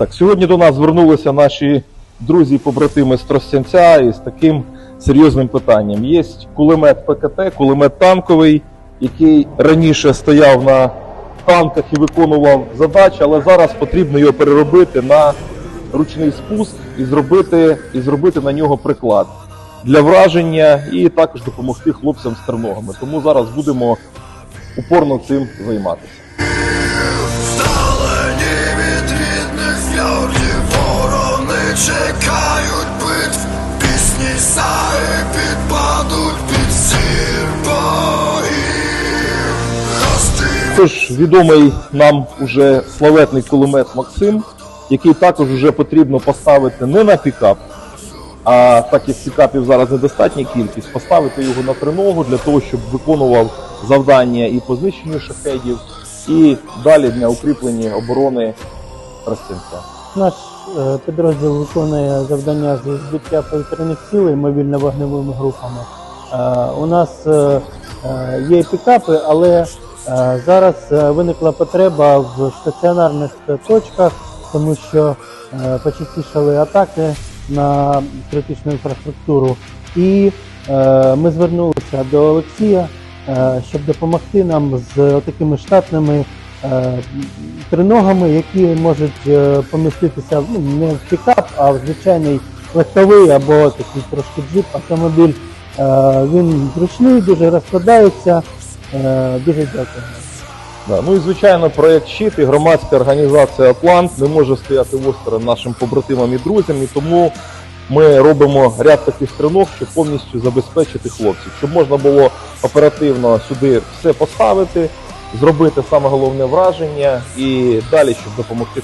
Так, сьогодні до нас звернулися наші друзі і побратими з Тростянця із таким серйозним питанням. Є кулемет ПКТ, кулемет танковий, який раніше стояв на танках і виконував задачі, але зараз потрібно його переробити на ручний спуск і зробити, і зробити на нього приклад для враження і також допомогти хлопцям з треногами. Тому зараз будемо упорно цим займатися. Пісні підпадуть під сір богів. Відомий нам уже славетний кулемет Максим, який також вже потрібно поставити не на пікап, а так як пікапів зараз недостатня кількість, поставити його на триногу для того, щоб виконував завдання і по знищенню шахедів, і далі для укріплення оборони Тростянця. Е, підрозділ виконує завдання з збиття повітряних цілей мобільно-вогневими групами. Е, У нас е, є пікапи, але зараз виникла потреба в стаціонарних точках, тому що почастішали атаки на критичну інфраструктуру. І ми звернулися до Олексія, щоб допомогти нам з такими штатними триногами, які можуть е, поміститися ну, не в пікап, а в звичайний легковий або такий трошки джип автомобіль. Е, Він зручний, дуже розкладається. Е, Дуже дякую. Да. Ну і звичайно, проект «Щит» і громадська організація Атлант не може стояти осторонь нашим побратимам і друзям, і тому ми робимо ряд таких треног, щоб повністю забезпечити хлопців, щоб можна було оперативно сюди все поставити, зробити саме головне враження і далі, щоб допомогти.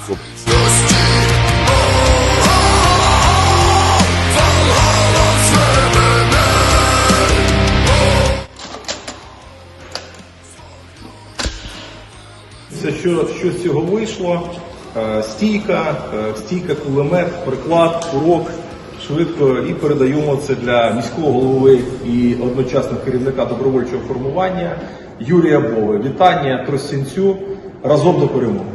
Це що, що з цього вийшло? Е, Стійка, е, стійка, кулемет, приклад, урок. Швидко і передаємо це для міського голови і одночасно керівника добровольчого формування Юрія Бови. Вітання Тростянцю разом до перемоги.